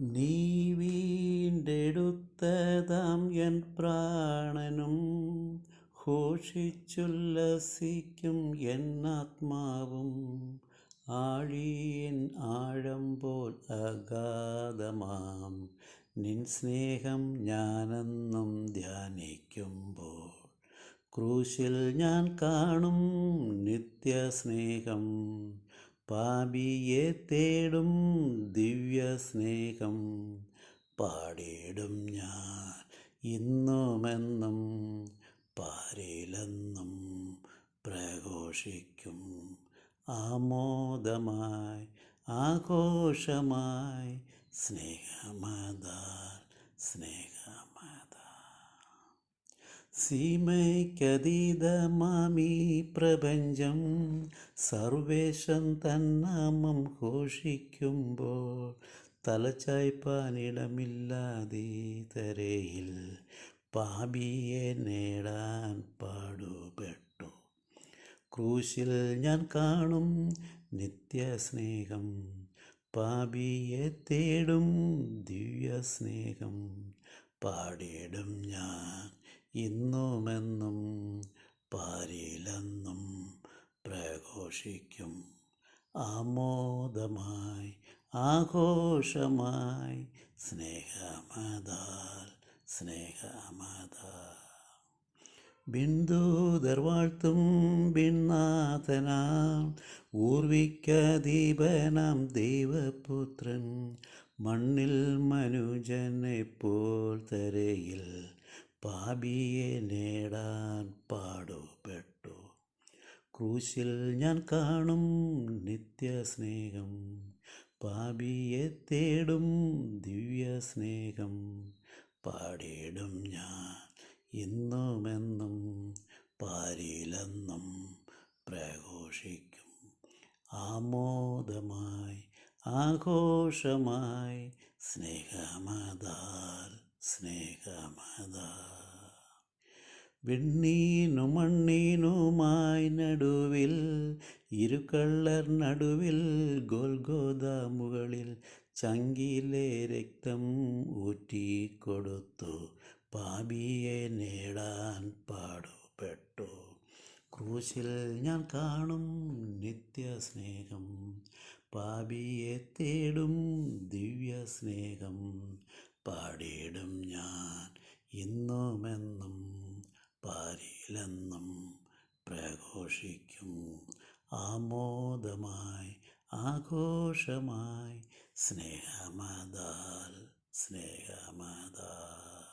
നീ വീണ്ടെടുത്തതാം എൻ പ്രാണനും. ഘോഷിച്ചുല്ലസിക്കും എൻ ആത്മാവും. ആഴിയൻ ആഴം പോൽ അഗാധമാം. നിൻ സ്നേഹം ഞാനെന്നും ധ്യാനിക്കുമ്പോൾ ക്രൂശിൽ ഞാൻ കാണും നിത്യസ്നേഹം. പാപിയെ തേടും ദിവ്യ സ്നേഹം പാടിയിടും ഞാൻ ഇന്നുമെന്നും പാരിലെന്നും പ്രഘോഷിക്കും. ആമോദമായി ആഘോഷമായി സ്നേഹമതാൽ സ്നേഹമതാ സീമയ്ക്കതീതമാമീ പ്രപഞ്ചം സർവേശം തന്നാമം ഘോഷിക്കുമ്പോൾ തലച്ചായ്പാനിടമില്ലാതെ തരയിൽ പാപിയെ നേടാൻ പാടുപെട്ടു. ക്രൂശിൽ ഞാൻ കാണും നിത്യസ്നേഹം പാപിയെ തേടും ദിവ്യസ്നേഹം. പാടിയിടും ഞാൻ ഇന്നുമെന്നും പാരിലെന്നും പ്രഘോഷിക്കും. ആമോദമായി ആഘോഷമായി സ്നേഹമതാൽ സ്നേഹമതാൽ. ബിന്ദു വാഴ്ത്തും ബിന്നാഥനാം ഊർവിക്കദീപനാം ദൈവപുത്രൻ. മണ്ണിൽ മനുജനെ പോൽ തരയിൽ പാപിയെ നേടാൻ പാടുപെട്ടു. ക്രൂശിൽ ഞാൻ കാണും നിത്യസ്നേഹം. പാപിയെ തേടും ദിവ്യസ്നേഹം. പാടിയിടും ഞാൻ ഇന്നുമെന്നും പാരിലെന്നും പ്രഘോഷിക്കും. ആമോദമായി ആഘോഷമായി സ്നേഹമതാൽ സ്നേഹമതാ വെണ്ണീനു മണ്ണീനുമായി നടുവിൽ ഇരുകള്ളർ നടുവിൽ ഗോൽഗോദ മുകളിൽ ചങ്കിലെ രക്തം ഊറ്റിക്കൊടുത്തു. പാപിയെ നേടാൻ പാടുപെട്ടു. ക്രൂശിൽ ഞാൻ കാണും നിത്യസ്നേഹം. പാപിയെ തേടും ദിവ്യസ്നേഹം. പാടിയിടും ഞാൻ ഇന്നുമെന്നും പാരിലെന്നും പ്രഘോഷിക്കും. ആമോദമായി ആഘോഷമായി സ്നേഹമതാൽ സ്നേഹമതാൽ.